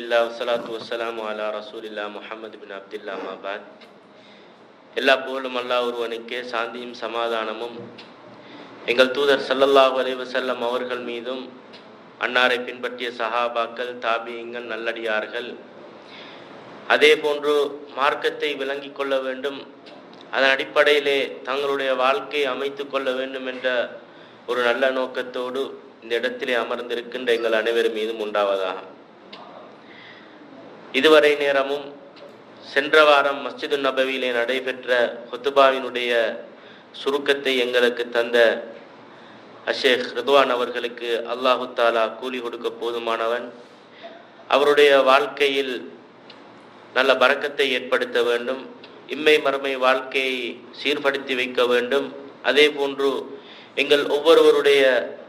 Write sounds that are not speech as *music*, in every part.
இல்லா வசலாத்து வசலாம் அலா ரசூலில்லா முஹம்மது பின் அப்துல்லா மாபாத் எல்லா புகழும் அல்லாஹ் ஒருவனுக்கே சாந்தியும் சமாதானமும். எங்கள் தூதர் சல்லல்லாஹ் அலைவசல்லம் அவர்கள் மீதும் அன்னாரை பின்பற்றிய சஹாபாக்கள் தாபியங்கள் நல்லடியார்கள் அதே போன்று மார்க்கத்தை விளங்கி கொள்ள வேண்டும். அதன் அடிப்படையிலே தங்களுடைய வாழ்க்கையை அமைத்து கொள்ள வேண்டும் என்ற ஒரு நல்ல நோக்கத்தோடு இந்த இடத்திலே அமர்ந்திருக்கின்ற எங்கள் அனைவரும் மீதும் உண்டாவதாகும் இதுவரை நேரமும் சென்ற வாரம் மஸ்ஜிது நபவியிலே நடைபெற்ற ஹொத்துபாவினுடைய சுருக்கத்தை எங்களுக்கு தந்த அஷேக் ரிதுவான் அவர்களுக்கு அல்லாஹு தாலா கூலி கொடுக்க போதுமானவன். அவருடைய வாழ்க்கையில் நல்ல பறக்கத்தை ஏற்படுத்த வேண்டும். இம்மை மறுமை வாழ்க்கையை சீர்படுத்தி வைக்க வேண்டும். அதே போன்று எங்கள் ஒவ்வொருவருடைய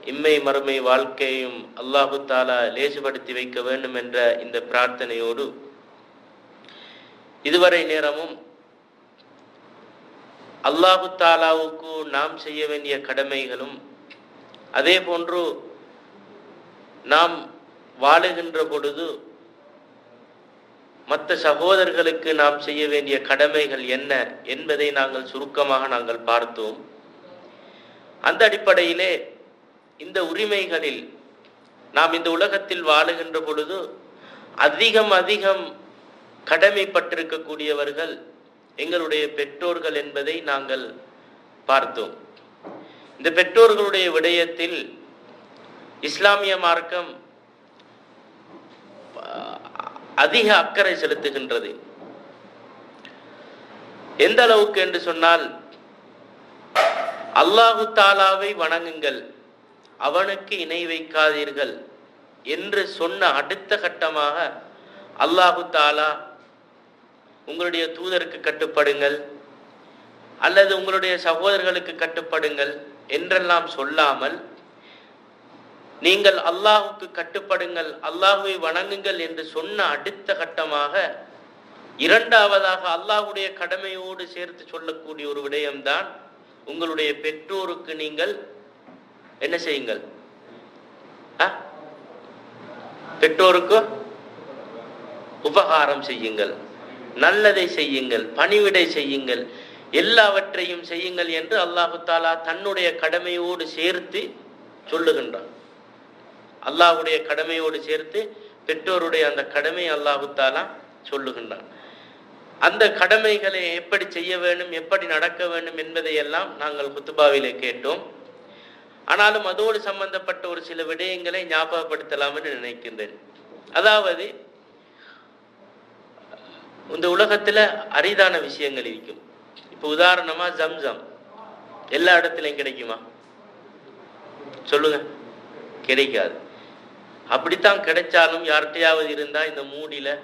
இம்மை மறுமை வாழ்க்கையையும் அல்லாஹு தாலா லேசுபடுத்தி வைக்க வேண்டும் என்ற இந்த பிரார்த்தனையோடு இதுவரை நேரமும் அல்லாஹு தாலாவுக்கு நாம் செய்ய வேண்டிய கடமைகளும் அதே போன்று நாம் வாழுகின்ற பொழுது மற்ற சகோதரர்களுக்கு நாம் செய்ய வேண்டிய கடமைகள் என்ன என்பதை நாங்கள் சுருக்கமாக நாங்கள் பார்த்தோம். அந்த அடிப்படையிலே இந்த உரிமைகளில் நாம் இந்த உலகத்தில் வாழுகின்ற பொழுது அதிகம் அதிகம் கடமைப்பட்டிருக்கக்கூடியவர்கள் எங்களுடைய பெற்றோர்கள் என்பதை நாங்கள் பார்த்தோம். இந்த பெற்றோர்களுடைய விடயத்தில் இஸ்லாமிய மார்க்கம் அதிக அக்கறை செலுத்துகின்றது. எந்த அளவுக்கு என்று சொன்னால் அல்லாஹு தாலாவை வணங்குங்கள். அவனுக்கு இணை வைக்காதீர்கள் என்று சொன்ன அடுத்த கட்டமாக அல்லாஹு தாலா உங்களுடைய தூதருக்கு கட்டுப்படுங்கள் அல்லது உங்களுடைய சகோதரர்களுக்கு கட்டுப்படுங்கள் என்றெல்லாம் சொல்லாமல் நீங்கள் அல்லாஹுக்கு கட்டுப்படுங்கள் அல்லாஹுவை வணங்குங்கள் என்று சொன்ன அடுத்த கட்டமாக இரண்டாவதாக அல்லாஹுடைய கடமையோடு சேர்த்து சொல்லக்கூடிய ஒரு விடயம்தான் உங்களுடைய பெற்றோருக்கு நீங்கள் என்ன செய்யுங்கள்? பெற்றோருக்கு உபகாரம் செய்யுங்கள். நல்லதை செய்யுங்கள். பணிவிடை செய்யுங்கள். எல்லாவற்றையும் செய்யுங்கள் என்று அல்லாஹு தாலா தன்னுடைய கடமையோடு சேர்த்து சொல்லுகின்றான். அல்லாஹுடைய கடமையோடு சேர்த்து பெற்றோருடைய அந்த கடமை அல்லாஹு தாலா சொல்லுகின்றான். அந்த கடமைகளை எப்படி செய்ய வேண்டும் எப்படி நடக்க வேண்டும் என்பதையெல்லாம் நாங்கள் குத்துபாவிலே கேட்டோம். ஆனாலும் அதோடு சம்பந்தப்பட்ட ஒரு சில விடயங்களை ஞாபகப்படுத்தலாம் என்று நினைக்கின்றேன். அதாவது இந்த உலகத்துல அரிதான விஷயங்கள் இருக்கும். இப்ப உதாரணமா ஜம்சம் எல்லா இடத்துலையும் கிடைக்குமா? சொல்லுங்க. கிடைக்காது. அப்படித்தான் கிடைச்சாலும் யார்கிட்டையாவது இருந்தா இந்த மூடியில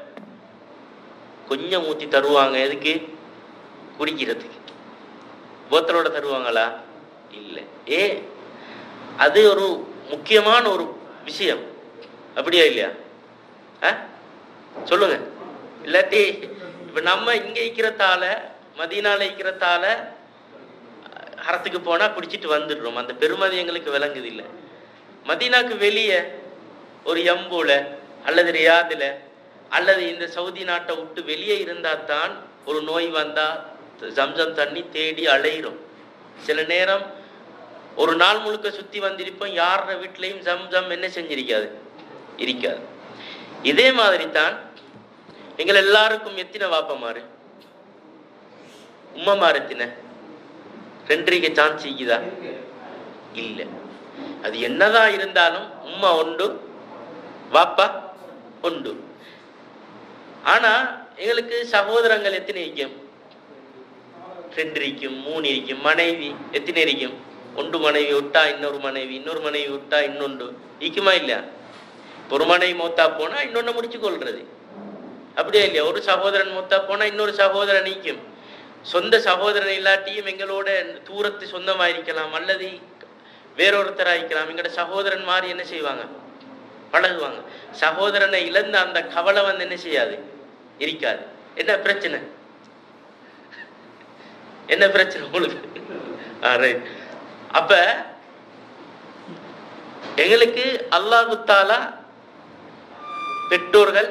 கொஞ்சம் ஊத்தி தருவாங்க. எதுக்கு? குடிக்கிறதுக்கு. போத்தலோட தருவாங்களா? இல்லை. ஏ அது ஒரு முக்கியமான ஒரு விஷயம். அப்படியா இல்லையா? சொல்லுங்க. இல்லாட்டி இப்ப நம்ம இங்க இருக்கிறதால மதியனால இருக்கிறதால அரசுக்கு போனா குடிச்சிட்டு வந்துடுறோம். அந்த பெருமதி எங்களுக்கு விளங்குது இல்லை மதினாக்கு வெளியே ஒரு எம்பூல அல்லது ரியாதுல அல்லது இந்த சவுதி நாட்டை விட்டு வெளியே இருந்தா தான் ஒரு நோய் வந்தா ஜம்சம் தண்ணி தேடி அலையிறோம். சில நேரம் ஒரு நாள் முழுக்க சுத்தி வந்திருப்போம் யார வீட்லையும் ஜம் ஜம் என்ன செஞ்சிருக்காது? இருக்காது. இதே மாதிரி தான் எங்கள் எல்லாருக்கும் எத்தின வாப்பமாறு உம்மமாறு எத்தின? ரெண்டரைக்கு சான்ஸ் இருக்குதா? இல்ல. அது என்னதான் இருந்தாலும் உம்மா உண்டு வாப்பா உண்டு. ஆனா எங்களுக்கு சகோதரங்கள் எத்தனை இருக்கும் ரெண்டு இருக்கும் மூணு இருக்கும் மனைவி எத்தனை இருக்கும் ஒன்று மனைவி விட்டா இன்னொரு மனைவி இன்னொரு மனைவி விட்டா இன்னொன்று. இருக்குமா இல்லையா? ஒரு மனைவி மூத்தா போனா இன்னொன்னு முடிச்சு கொள்றது அப்படியே இல்லையா? ஒரு சகோதரன் மூத்தா போனா இன்னொரு சகோதரன் நீக்கும். சொந்த சகோதரன் இல்லாட்டியும் எங்களோட தூரத்து சொந்தமாயிருக்கலாம் அல்லது வேறொருத்தராயிருக்கலாம். எங்களோட சகோதரன் மாதிரி என்ன செய்வாங்க? பழகுவாங்க. சகோதரனை இழந்த அந்த கவலை வந்து என்ன செய்யாது? இருக்காது. என்ன பிரச்சனை? என்ன பிரச்சனை உங்களுக்கு? அப்ப எங்களுக்கு அல்லாஹு தாலா பெற்றோர்கள்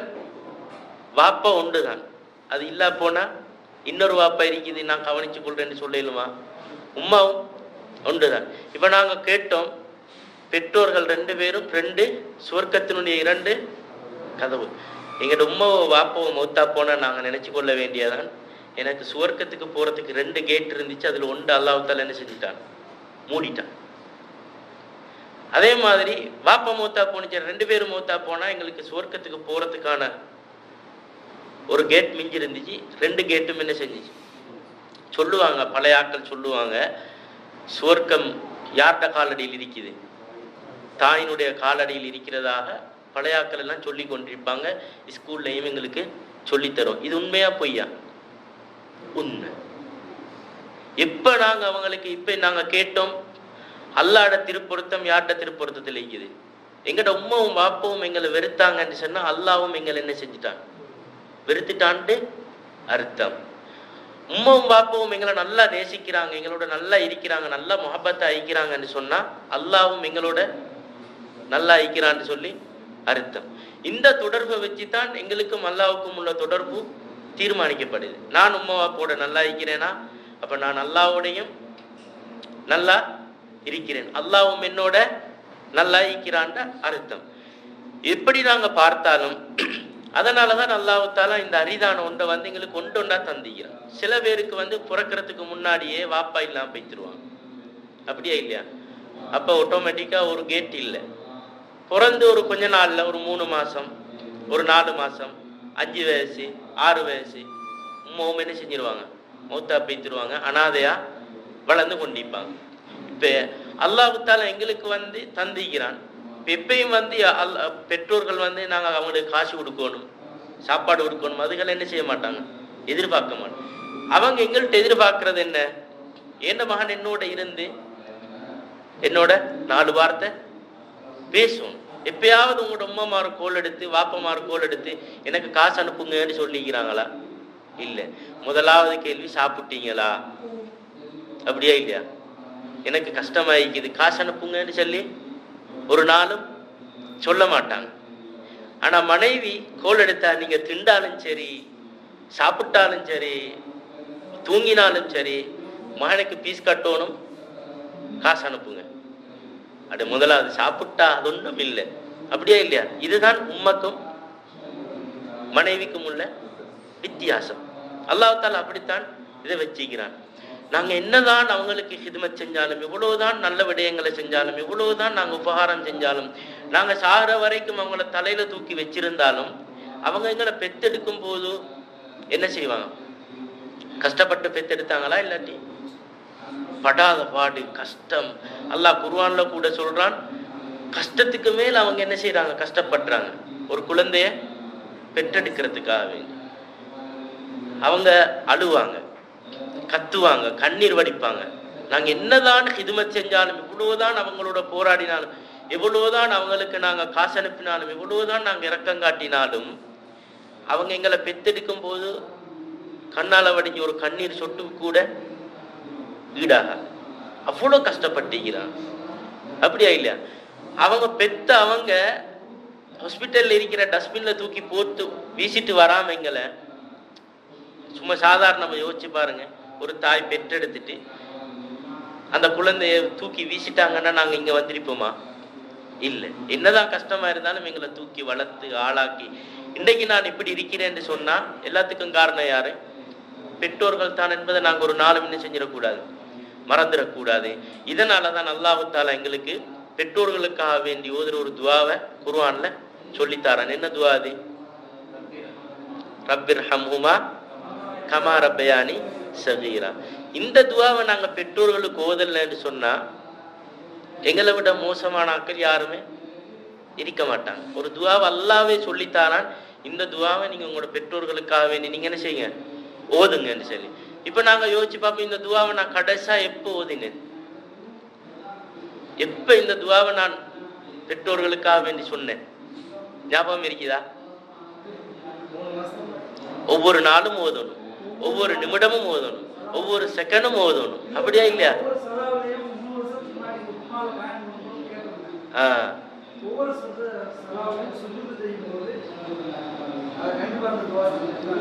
வாப்பா உண்டு தான் அது இல்லா போனா இன்னொரு வாப்பா இருக்குது நான் கவனிச்சு கொள்றேன்னு சொல்லிடுமா? உம்மாவும் உண்டு தான் இப்போ நாங்கள் கேட்டோம் பெற்றோர்கள் ரெண்டு பேரும் ரெண்டு சுவர்க்கத்தினுடைய இரண்டு கதவு. எங்களோட உமாவோ வாப்பாவோ மௌத்தா போனால் நாங்கள் நினச்சி கொள்ள வேண்டியதான் எனக்கு சுவர்க்கத்துக்கு போகிறதுக்கு ரெண்டு கேட் இருந்துச்சு அதில் ஒன்று அல்லாஹால என்ன செஞ்சுட்டான்? மூடிட்டான். அதே மாதிரி வாப்பா மூத்தா போனிச்சு ரெண்டு பேரும் மூத்தா போனால் எங்களுக்கு சுவர்க்கத்துக்கு போகிறதுக்கான ஒரு கேட் மிஞ்சி இருந்துச்சு ரெண்டு கேட்டும் என்ன செஞ்சிச்சு? சொல்லுவாங்க பழைய ஆட்கள் சொல்லுவாங்க சுவர்க்கம் யார்கிட்ட காலடியில் இருக்குது? தாயினுடைய காலடியில் இருக்கிறதாக பழைய ஆட்கள் எல்லாம் சொல்லி கொண்டிருப்பாங்க. ஸ்கூல்லையும் எங்களுக்கு சொல்லித்தரும் இது உண்மையா பொய்யா? உண்மை. எப்ப நாங்க அவங்களுக்கு இப்ப நாங்க கேட்டோம் அல்லாட திருப்பொருத்தம் யார்கிட்ட திருப்பொருத்தத்தில் இருக்குது எங்கட உம்மாவும் பாப்பவும் எங்களை வெறுத்தாங்கன்னு சொன்னா அல்லாவும் எங்களை என்ன செஞ்சுட்டான்? வெறுத்துட்டான்ட்டு அர்த்தம். உம்மாவும் பாப்பவும் எங்களை நல்லா நேசிக்கிறாங்க எங்களோட நல்லா இருக்கிறாங்க நல்லா முகப்பத்தை ஐக்கிறாங்கன்னு சொன்னா அல்லாவும் எங்களோட நல்லா ஐக்கிறான்னு சொல்லி அர்த்தம். இந்த தொடர்பை வச்சு தான் எங்களுக்கும் அல்லாவுக்கும் உள்ள தொடர்பு தீர்மானிக்கப்படுது. நான் உம்மா வாப்போட நல்லா இருக்கிறேனா அப்ப நான் அல்லாவோடையும் நல்லா இருக்கிறேன். அல்லாவும் என்னோட நல்லா இருக்கிறான்ற அர்த்தம். எப்படி நாங்க பார்த்தாலும் *clears throat* அதனால தான் அல்லாஹால இந்த அரிதான ஒன்றை வந்து எங்களுக்கு ஒன்று ஒன்றா தந்திக்கிறான் சில பேருக்கு வந்து பிறக்கிறதுக்கு முன்னாடியே வாப்பா இல்லாம போய்த்துருவாங்க அப்படியா இல்லையா? அப்போ ஆட்டோமேட்டிக்கா ஒரு கேட் இல்லை. பிறந்து ஒரு கொஞ்ச நாள்ல ஒரு மூணு மாசம் ஒரு நாலு மாசம் அஞ்சு வயசு ஆறு வயசு உம்மாவும் என்ன செஞ்சிருவாங்க? மூத்தா பேத்துருவாங்க அனாதையா வளர்ந்து கொண்டிருப்பாங்க இப்போ அல்லாஹுத்தால எங்களுக்கு வந்து தந்திக்கிறான். இப்ப எப்பயும் வந்து அல் பெற்றோர்கள் வந்து நாங்கள் அவங்களுக்கு காசு கொடுக்கணும் சாப்பாடு கொடுக்கணும் அதுகள் என்ன செய்ய மாட்டாங்க? எதிர்பார்க்க மாட்டோம் அவங்க எங்கள்கிட்ட எதிர்பார்க்கறது என்ன? என்ன மகன் என்னோட இருந்து என்னோட நாலு வார்த்தை பேசுவோம் எப்பயாவது உங்களோட உம்மாமார் கோல் எடுத்து வாப்பமார் கோல் எடுத்து எனக்கு காசு அனுப்புங்கன்னு சொல்லிக்கிறாங்களா? இல்லை. முதலாவது கேள்வி சாப்பிட்டீங்களா? அப்படியா இல்லையா? எனக்கு கஷ்டமாயிக்குது. காசு அனுப்புங்கன்னு சொல்லி ஒரு நாளும் சொல்ல மாட்டாங்க. ஆனா மனைவி கோல் எடுத்தா நீங்க திண்டாலும் சரி சாப்பிட்டாலும் சரி தூங்கினாலும் சரி மகனுக்கு பீஸ் கட்டணும் காசு அனுப்புங்க. அது முதலாவது. சாப்பிட்டா அது ஒன்றும் இல்லை. அப்படியே இல்லையா? இதுதான் உம்மக்கும் மனைவிக்கும் உள்ள வித்தியாசம். அல்லாஹால அப்படித்தான் இதை வச்சுக்கிறான். நாங்க என்னதான் அவங்களுக்கு ஹிதமத் செஞ்சாலும் இவ்வளவுதான் நல்ல விடயங்களை செஞ்சாலும் இவ்வளவுதான் நாங்க உபகாரம் செஞ்சாலும் நாங்க சாகிற வரைக்கும் அவங்கள தலையில தூக்கி வச்சிருந்தாலும் அவங்க எங்களை பெத்தெடுக்கும் போது என்ன செய்வாங்க? கஷ்டப்பட்டு பெத்தெடுத்தாங்களா இல்லாட்டி? படாத பாடு கஷ்டம். அல்லாஹ் குர்ஆன்ல கூட சொல்றான் கஷ்டத்துக்கு மேல் அவங்க என்ன செய்யறாங்க கஷ்டப்படுறாங்க. ஒரு குழந்தைய பெற்றெடுக்கிறதுக்காக வேண்டி. அவங்க அழுவாங்க கத்துவாங்க கண்ணீர் வடிப்பாங்க. நாங்கள் என்னதான் ஹிதுமத் செஞ்சாலும் இவ்வளோதான் அவங்களோட போராடினாலும் எவ்வளவுதான் அவங்களுக்கு நாங்கள் காசு அனுப்பினாலும் எவ்வளவுதான் நாங்கள் இறக்கம் காட்டினாலும் அவங்க எங்களை பெத்தெடுக்கும் போது கண்ணால வடிஞ்ச ஒரு கண்ணீர் சொட்டு கூட ஈடாக. அவ்வளோ கஷ்டப்பட்டிருக்கிறான் அப்படியா இல்லையா? அவங்க பெத்த அவங்க ஹாஸ்பிட்டல்ல இருக்கிற டஸ்ட்பின்ல தூக்கி போட்டு வீசிட்டு வராம எங்களை சும்மா சாதாரணமா யோசிச்சு பாருங்க. ஒரு தாய் பெற்றெடுத்துட்டு அந்த குழந்தைய தூக்கி வீசிட்டாங்கன்னா நாங்க இங்க வந்திருப்போமா? இல்லை. என்னதான் கஷ்டமா இருந்தாலும் எங்களை தூக்கி வளர்த்து ஆளாக்கி இன்னைக்கு நான் இப்படி இருக்கிறேன்னு சொன்னா எல்லாத்துக்கும் காரணம் யாரு? பெற்றோர்கள் தான் என்பதை நாங்க ஒரு நாலு என்ன செஞ்சிடக்கூடாது. மறந்துடக்கூடாது. இதனால தான் அல்லாஹு எங்களுக்கு பெற்றோர்களுக்காக வேண்டி ஓதுற ஒரு துவாவை குர்ஆன்ல சொல்லித்தாரன் என்ன துவா அது? ரப்பிர் ஹம்ஹுமா கமா ரப்பயானி சகீரா இந்த துவாவை நாங்கள் பெற்றோர்களுக்கு ஓதலைன்னு சொன்னால் எங்களை விட மோசமான ஆக்கள் யாருமே இருக்க மாட்டாங்க. ஒரு துவாவை அல்லாவே சொல்லித்தாரான் இந்த துவாவை நீங்கள் உங்களோட பெற்றோர்களுக்காக வேண்டி நீங்கள் என்ன செய்யுங்க? ஓதுங்கன்னு சொல்லி. இப்போ நாங்கள் யோசிச்சு பார்ப்போம் இந்த துவாவை நான் கடைசா எப்போ ஓதினேன்? எப்போ இந்த துவாவை நான் பெற்றோர்களுக்காக வேண்டி சொன்னேன்? ஞாபகம் இருக்குதா? ஒவ்வொரு நாளும் ஓதணும். ஒவ்வொரு நிமிடமும் ஓதணும். ஒவ்வொரு செகண்டும் ஓதணும். அப்படியா இல்லையா? ஆ.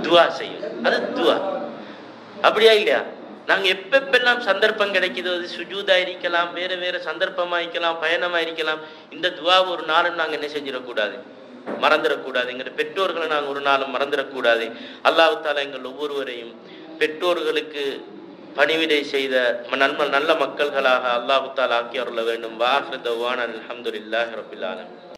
துவா செய்யும். அது துவா. அப்படியா இல்லையா? நாங்க எப்பெப்பெல்லாம் சந்தர்ப்பம் கிடைக்குதோ அது சுஜூதா இருக்கலாம் வேற வேற சந்தர்ப்பமா இருக்கலாம் பயணமா இருக்கலாம் இந்த துவா ஒரு நாளும் நாங்க என்ன செஞ்சிடக்கூடாது? மறந்துடக்கூடாது. எங்க பெற்றோர்களை நாங்க ஒரு நாளும் மறந்துடக்கூடாது. அல்லாவுத்தால எங்கள் ஒவ்வொருவரையும் பெற்றோர்களுக்கு பணிவிடை செய்த நன்ம நல்ல மக்கள்களாக அல்லாஹுத்தால் தாலா ஆக்கி அருள வேண்டும். வாஹ்ரதவான் அலமதுல்லாஹ் ரபில்